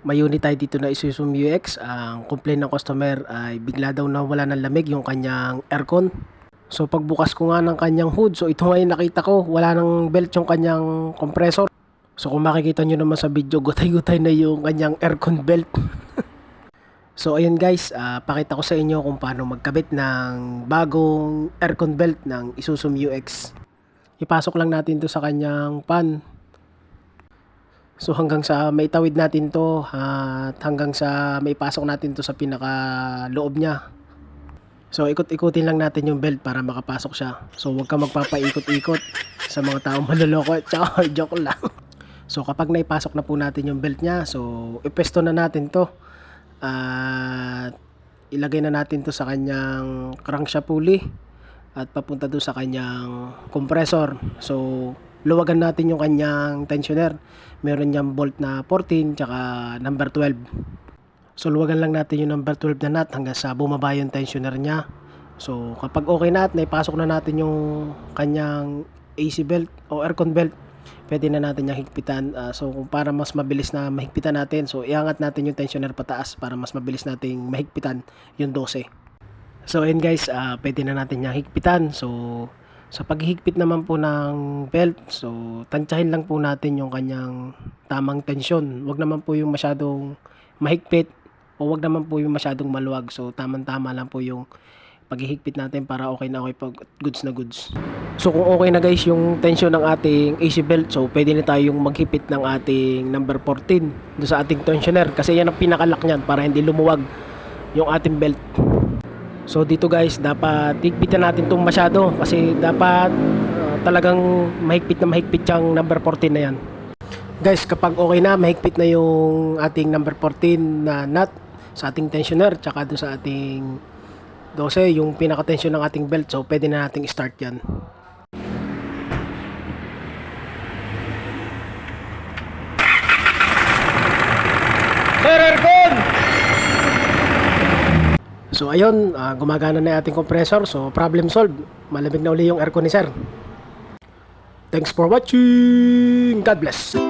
may unit tayo dito na Isuzu UX. Ang complaint ng customer ay bigla daw na wala ng lamig yung kanyang aircon. So pagbukas ko nga ng kanyang hood, so ito nga yung nakita ko, wala nang belt yung kanyang compressor. So kung makikita nyo naman sa video, gutay-gutay na yung kanyang aircon belt. so ayun guys, ah, pakita ko sa inyo kung paano magkabit ng bagong aircon belt ng Isuzu UX. Ipasok lang natin to sa kanyang pan. So hanggang sa maitawid natin to at hanggang sa maipasok natin to sa pinaka loob niya. So ikot-ikutin lang natin yung belt para makapasok siya. So huwag ka magpapaikot-ikot sa mga taong maloloko. Tsaka joke lang. So kapag naipasok na po natin yung belt niya, so ipesto na natin to. At ilagay na natin to sa kanyang crankshaft pulley at papunta doon sa kanyang compressor. So luwagan natin yung kanyang tensioner. Meron niyang bolt na 14 tsaka number 12. So luwagan lang natin yung number 12 na nut hanggang sa bumaba yung tensioner niya. So kapag okay na at naipasok na natin yung kanyang AC belt o aircon belt, pwede na natin yung higpitan. Ah, so para mas mabilis na mahigpitan natin, so iangat natin yung tensioner pataas para mas mabilis nating mahigpitan yung 12. So ayun guys, ah, pwede na natin yung higpitan. So sa paghihigpit naman po ng belt, so tansyahin lang po natin yung kanyang tamang tensyon. Huwag naman po yung masyadong mahigpit o wag naman po yung masyadong maluwag. So tamang-tama lang po yung paghihigpit natin para okay na okay pag goods na goods. So kung okay na guys yung tension ng ating AC belt, so pwede na tayong maghipit ng ating number 14 do sa ating tensioner kasi yan ang pinakalak niyan para hindi lumuwag yung ating belt. So dito guys, dapat higpitan natin itong masyado kasi dapat uh, talagang mahigpit na mahigpit yung number 14 na yan. Guys, kapag okay na, mahigpit na yung ating number 14 na nut sa ating tensioner tsaka doon sa ating 12, yung pinaka-tension ng ating belt. So pwede na nating start yan. So ayun, ah, gumagana na ating compressor. So problem solved. Malamig na uli yung aircon ni sir. Thanks for watching. God bless.